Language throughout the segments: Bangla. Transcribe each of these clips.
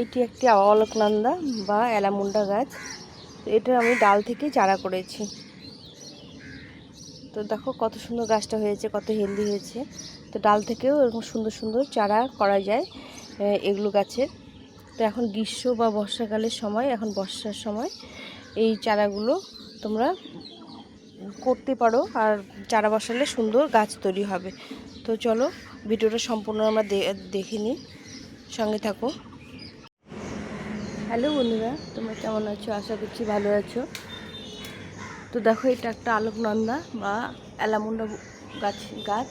এইটি একটি অলকনন্দা বা অ্যালামুন্ডা গাছ। এটা আমি ডাল থেকে চারা করেছি। তো দেখো কত সুন্দর গাছটা হয়েছে, কত হেলদি হয়েছে। তো ডাল থেকেও এরকম সুন্দর সুন্দর চারা করা যায় এগুলো গাছের তো এখন গ্রীষ্ম বা বর্ষাকালের সময়, এখন বর্ষার সময় এই চারাগুলো তোমরা করতে পারো আর চারা বসালে সুন্দর গাছ তৈরি হবে। তো চলো, ভিডিওটা সম্পূর্ণ আমরা দেখে নিই। সঙ্গে থাকো। হ্যালো বন্ধুরা, তোমরা কেমন আছো? আশা করছি ভালো আছো। তো দেখো, এটা একটা আলোকনন্দা বা অ্যালামুন্ডা গাছ গাছ।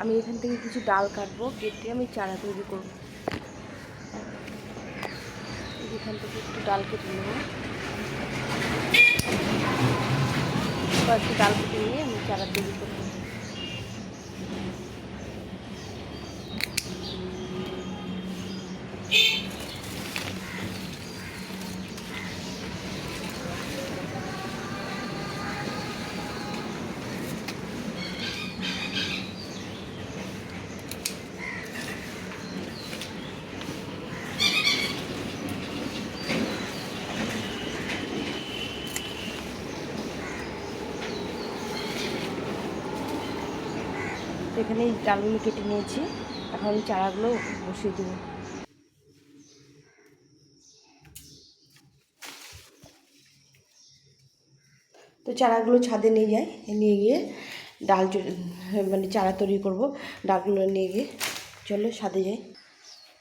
আমি এখান থেকে কিছু ডাল কাটবো, কেটে আমি চারা তৈরি করব। এখান থেকে একটু ডাল কেটে নেব। ডাল কেটে নিয়ে আমি চারা তৈরি করব। তো এখানে এই ডালগুলো কেটে নিয়েছি। এখন চারাগুলো বসিয়ে দেবো। তো চারাগুলো ছাদে নিয়ে যাই, নিয়ে গিয়ে ডাল মানে চারা তৈরি করব, ডালগুলো নিয়ে গিয়ে। চলো ছাদে যাই।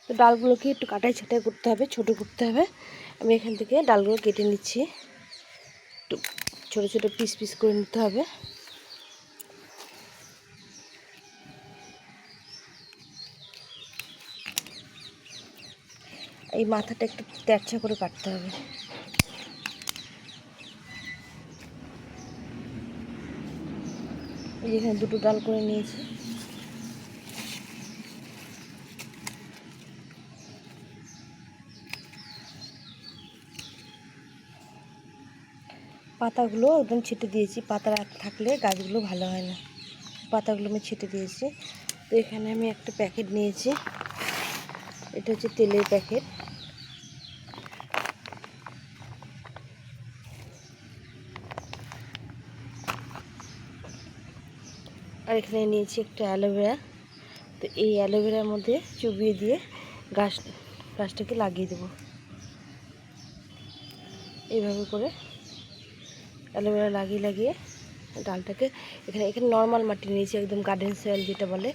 তো ডালগুলোকে একটু কাটাই ছাটাই করতে হবে, ছোট করতে হবে। আমি এখান থেকে ডালগুলো কেটে নিচ্ছি। একটু ছোটো ছোটো পিস পিস করে নিতে হবে। এই মাথাটা একটু তেরছা করে কাটতে হবে। এখানে দুটো ডাল করে নিয়েছি। পাতাগুলো একদম ছেটে দিয়েছি, পাতা থাকলে গাছগুলো ভালো হয় না। পাতাগুলো আমি ছেটে দিয়েছি। তো এখানে আমি একটা প্যাকেট নিয়েছি। এটা হচ্ছে তেলের প্যাকেট। আর এখানে নিয়েছি একটা অ্যালোভেরা। তো এই অ্যালোভেরার মধ্যে চুবিয়ে দিয়ে গাছ, গাছটাকে লাগিয়ে দেবো। এইভাবে করে অ্যালোভেরা লাগিয়ে লাগিয়ে ডালটাকে এখানে এখানে নর্মাল মাটি নিয়েছি, একদম গার্ডেন সয়েল যেটা বলে,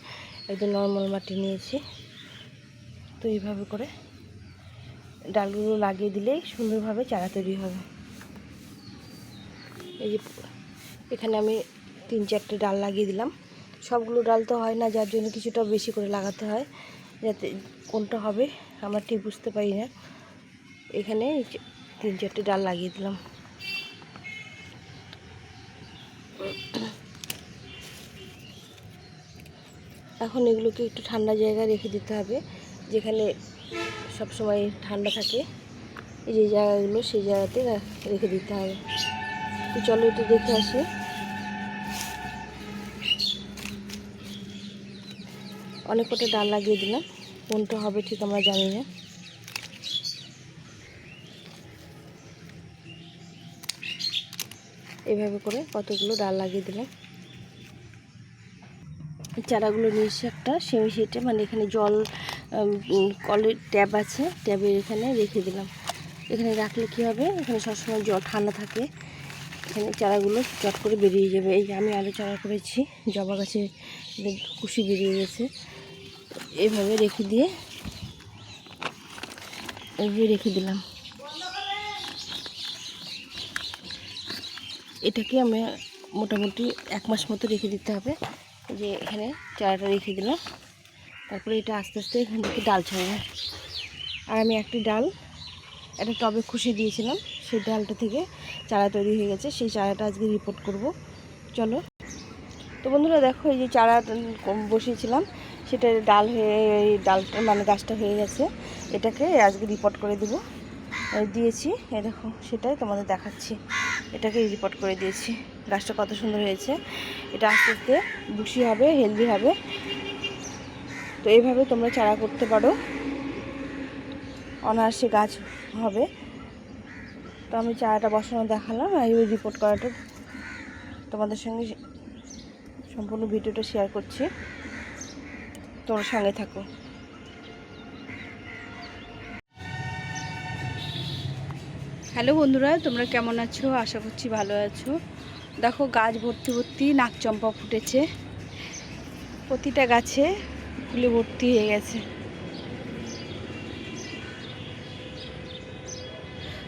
একদম নর্মাল মাটি নিয়েছি। তো এইভাবে করে ডালগুলো লাগিয়ে দিলেই সুন্দরভাবে চারা তৈরি হবে। এই যে এখানে আমি তিন চারটে ডাল লাগিয়ে দিলাম। সবগুলো ডাল তো হয় না, যার জন্য কিছুটা বেশি করে লাগাতে হয়, যাতে কোনটা হবে আমরা ঠিক বুঝতে পারি না। এখানে তিন চারটে ডাল লাগিয়ে দিলাম। এখন এগুলোকে একটু ঠান্ডা জায়গায় রেখে দিতে হবে, যেখানে সব সময় ঠান্ডা থাকে। এই যে জায়গাগুলো, সেই জায়গাতে রেখে দিতে হবে। তো চলো একটু দেখে আসি। অনেক কটা ডাল লাগিয়ে দিলাম। কোনটা হবে ঠিক আমরা জানি না। এভাবে করে কতগুলো ডাল লাগিয়ে দিলাম। চারাগুলো নিয়ে এসে একটা সেমি সেটে মানে এখানে জল কলের ট্যাপ আছে, ট্যাবের এখানে রেখে দিলাম। এখানে রাখলে কি হবে? এখানে সবসময় জল ঠান্ডা থাকে। এখানে চারাগুলো চট করে বেরিয়ে যাবে। এই আমি আলু চারা করেছি, জবা গাছে কুশি বেরিয়ে গেছে। এইভাবে রেখে দিয়ে এইভাবে রেখে দিলাম। এটাকে আমি মোটামুটি এক মাস মতো রেখে দিতে হবে। যে এখানে চারাটা রেখে দিলাম। তারপরে এটা আস্তে আস্তে এখান থেকে ডাল ছাড়বে। আর আমি একটি ডাল, একটা টবে খুশি দিয়েছিলাম। সেই ডালটা থেকে চারা তৈরি হয়ে গেছে। সেই চারাটা আজকে রিপোর্ট করব। চলো। তো বন্ধুরা দেখো, এই যে চারা বসিয়েছিলাম। সেটা ডাল হয়ে, এই ডালটা মানে গাছটা হয়ে গেছে। এটাকে আজকে রিপোর্ট করে দেবো। দিয়েছি, এই দেখো, সেটাই তোমাদের দেখাচ্ছি। এটাকে রিপোর্ট করে দিয়েছি। গাছটা কত সুন্দর হয়েছে। এটা আস্তে আস্তে বুশি হবে হেলদি হবে। তো এইভাবে তোমরা চারা করতে পারো। অনায়াসে গাছ হবে। তো আমি চারাটা বসানো দেখালাম, আর ওই রিপোর্ট করাটা তোমাদের সঙ্গে সম্পূর্ণ ভিডিওটা শেয়ার করছি। তোর সঙ্গে থাকো। হ্যালো বন্ধুরা, তোমরা কেমন আছো? আশা করছি ভালো আছো। দেখো, গাছ ভর্তি ভর্তি নাকচম্পা ফুটেছে। প্রতিটা গাছে ফুলে ভর্তি হয়ে গেছে।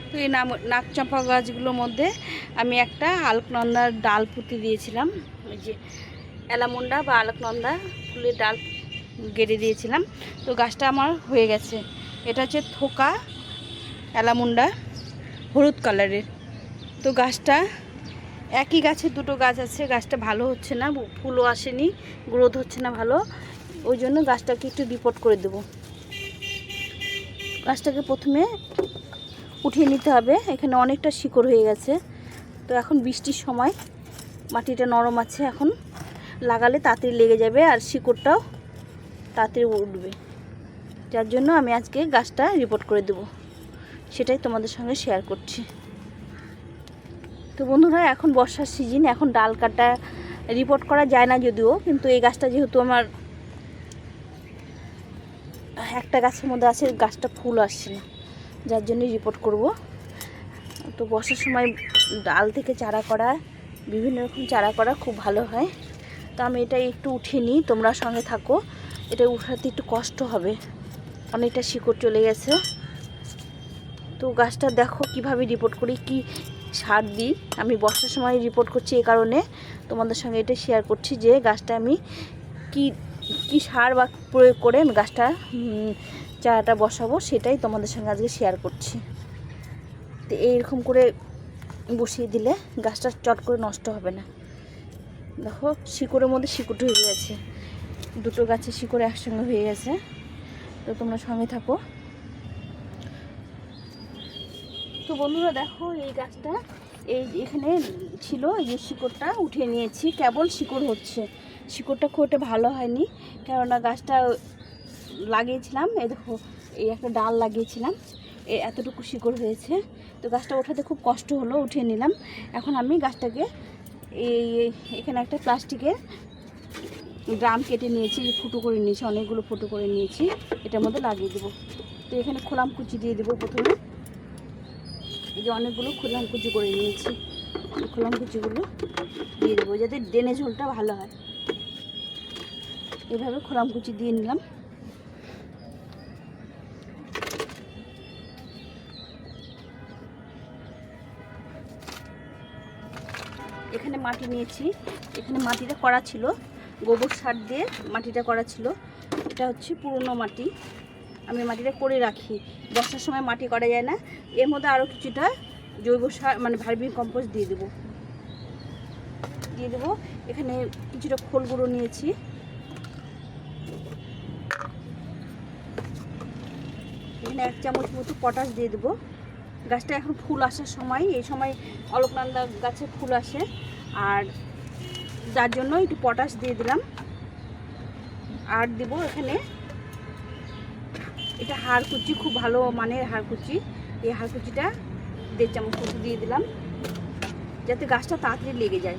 তো এই নাকচম্পা গাছগুলোর মধ্যে আমি একটা আলোকনন্দার ডাল পুঁতে দিয়েছিলাম। ওই যে এলামুন্ডা বা আলোকনন্দা ফুলের ডাল গেড়ে দিয়েছিলাম। তো গাছটা আমার হয়ে গেছে। এটা হচ্ছে থোকা অ্যালামুন্ডা, হলুদ কালারের। তো গাছটা, একই গাছে দুটো গাছ আছে। গাছটা ভালো হচ্ছে না, ফুলও আসেনি, গ্রোথ হচ্ছে না ভালো। ওই জন্য গাছটাকে একটু রিপোর্ট করে দেব। গাছটাকে প্রথমে উঠিয়ে নিতে হবে। এখানে অনেকটা শিকড় হয়ে গেছে। তো এখন বৃষ্টির সময় মাটিটা নরম আছে। এখন লাগালে তাড়াতাড়ি লেগে যাবে আর শিকড়টাও তাড়াতাড়ি উঠবে। যার জন্য আমি আজকে গাছটা রিপোর্ট করে দেবো। সেটাই তোমাদের সঙ্গে শেয়ার করছি। তো বন্ধুরা, এখন বর্ষার সিজন এখন ডাল কাটা রিপোর্ট করা যায় না যদিও, কিন্তু এই গাছটা যেহেতু আমার একটা গাছের মধ্যে আছে, গাছটা ফুল আসছে না। যার জন্য রিপোর্ট করব। তো বর্ষার সময় ডাল থেকে চারা করা, বিভিন্ন রকম চারা করা খুব ভালো হয়। তো আমি এটা একটু উঠিয়ে নিই, তোমরা সঙ্গে থাকো। এটা উঠাতে একটু কষ্ট হবে। অনেকটা শিকড় চলে গেছে। তো গাছটা দেখো কীভাবে রিপোর্ট করি, কি সার দিই। আমি বর্ষার সময় রিপোর্ট করছি এই কারণে। তোমাদের সঙ্গে এটা শেয়ার করছি যে গাছটা আমি কি কি সার বা প্রয়োগ করে আমি গাছটা চারাটা বসাবো সেটাই তোমাদের সঙ্গে আজকে শেয়ার করছি। তো এইরকম করে বসিয়ে দিলে গাছটা চট করে নষ্ট হবে না। দেখো শিকড়ের মধ্যে শিকড় হয়ে গেছে। দুটো গাছের শিকড় একসঙ্গে হয়ে গেছে। তো তোমরা সঙ্গে থাকো। তো বন্ধুরা দেখো, এই গাছটা, এই এখানে ছিল যে শিকড়টা উঠে নিয়েছি। কেবল শিকড় হচ্ছে। শিকড়টা খুব একটা ভালো হয়নি। কেননা গাছটা লাগিয়েছিলাম, এই দেখো, এই একটা ডাল লাগিয়েছিলাম এতটুকু শিকড় হয়েছে। তো গাছটা ওঠাতে খুব কষ্ট হলো, উঠিয়ে নিলাম। এখন আমি গাছটাকে এই- এখানে একটা প্লাস্টিকের ড্রাম কেটে নিয়েছি, ফুটো করে নিয়েছি, অনেকগুলো ফুটো করে নিয়েছি। এটার মধ্যে লাগিয়ে দেবো। তো এখানে খোলাম কুচি দিয়ে দেবো প্রথমে। এই যে অনেকগুলো খোলাম কুচি করে নিয়েছি। খোলাম কুচিগুলো দিয়ে দেবো, যাতে ডেনে ঝোলটা ভালো হয়। এভাবে খোলাম কুচি দিয়ে নিলাম। এখানে মাটি নিয়েছি। এখানে মাটিটা করা ছিল। গোবর সার দিয়ে মাটিটা করা ছিল। এটা হচ্ছে পুরনো মাটি। আমি মাটিটা করে রাখি। বর্ষার সময় মাটি করা যায় না। এর মধ্যে আরও কিছুটা জৈব সার মানে ভার্মিক কম্পোস্ট দিয়ে দেবো। দিয়ে দেবো। এখানে কিছুটা খোল গুঁড়ো নিয়েছি। এখানে এক চামচ মতো পটাশ দিয়ে দেবো। গাছটা এখন ফুল আসার সময়। এই সময় অলকনন্দা গাছে ফুল আসে। আর যার জন্য একটু পটাশ দিয়ে দিলাম। আর দেবো এখানে এটা হাড় কুচি খুব ভালো মানের হাড় কুচি এই হাড় কুচিটা দেড় চামচ মতো দিয়ে দিলাম, যাতে গাছটা তাড়াতাড়ি লেগে যায়।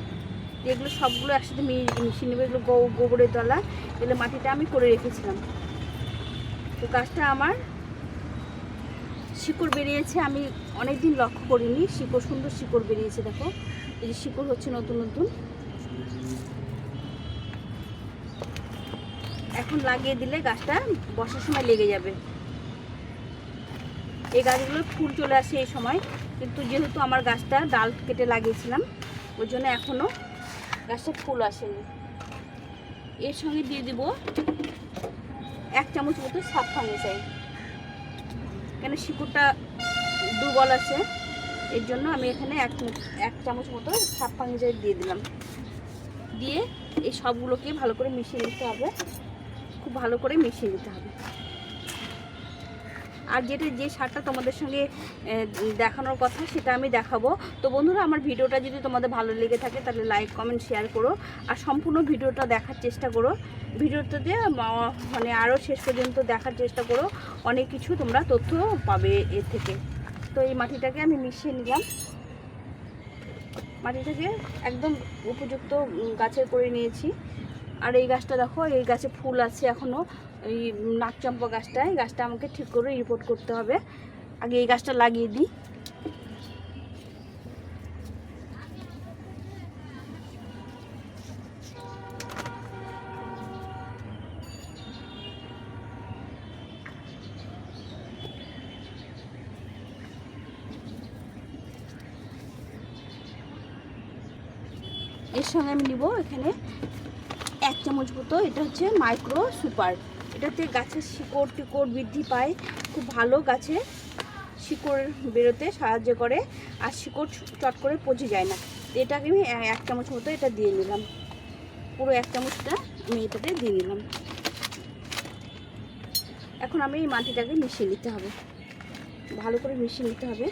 এগুলো সবগুলো একসাথে মিশিয়ে নেবে, এগুলো গোবরের দলা এগুলো মাটিটা আমি করে রেখেছিলাম। তো গাছটা আমার শিকড় বেরিয়েছে, আমি অনেক দিন লক্ষ্য করিনি, শিকড়, সুন্দর শিকড় বেরিয়েছে, দেখো। এই যে শিকড় হচ্ছে নতুন নতুন। এখন লাগিয়ে দিলে গাছটা বর্ষার সময় লেগে যাবে। এই গাছগুলো ফুল চলে আসে এই সময়। কিন্তু যেহেতু আমার গাছটা ডাল কেটে লাগিয়েছিলাম, ওই জন্য এখনও গাছটা ফুল আসেনি। এর সঙ্গে দিয়ে দিব এক চামচ মতো সাত ফাঙ্গিসাইড কেন শিকড়টা দুর্বল আছে, এর জন্য আমি এখানে এক এক চামচ মতো সাপ ফাঙ্গিসাইড দিয়ে দিলাম। দিয়ে এই সবগুলোকে ভালো করে মিশিয়ে নিতে হবে। খুব ভালো করে মিশিয়ে নিতে হবে। আর যেটা, যে সারটা তোমাদের সঙ্গে দেখানোর কথা, সেটা আমি দেখাবো। তো বন্ধুরা, আমার ভিডিওটা যদি তোমাদের ভালো লেগে থাকে, তাহলে লাইক, কমেন্ট, শেয়ার করো। আর সম্পূর্ণ ভিডিওটা দেখার চেষ্টা করো। ভিডিওটাতে মানে আরও শেষ পর্যন্ত দেখার চেষ্টা করো। অনেক কিছু তোমরা তথ্য পাবে এর থেকে। তো এই মাটিটাকে আমি মিশিয়ে নিলাম। মাটিটাকে একদম উপযুক্ত গাছের করে নিয়েছি। আর এই গাছটা দেখো, এই গাছে ফুল আছে এখনও এই নাকচম্পা গাছটায় গাছটা আমাকে ঠিক করে রিপোর্ট করতে হবে। আগে এই গাছটা লাগিয়ে দিই। এর সঙ্গে আমি নিব এখানে। এক চামচ মতো, এটা হচ্ছে মাইক্রো সুপার এটাতে গাছের শিকড় টিকড় বৃদ্ধি পায়। খুব ভালো গাছে শিকড় বেরোতে সাহায্য করে, আর শিকড় চট করে পচে যায় না। এটাকে আমি এক চামচ মতো এটা দিয়ে নিলাম। পুরো এক চামচটা আমি এটাতে দিয়ে নিলাম। এখন আমি এই মাটিটাকে মিশিয়ে নিতে হবে। ভালো করে মিশিয়ে নিতে হবে।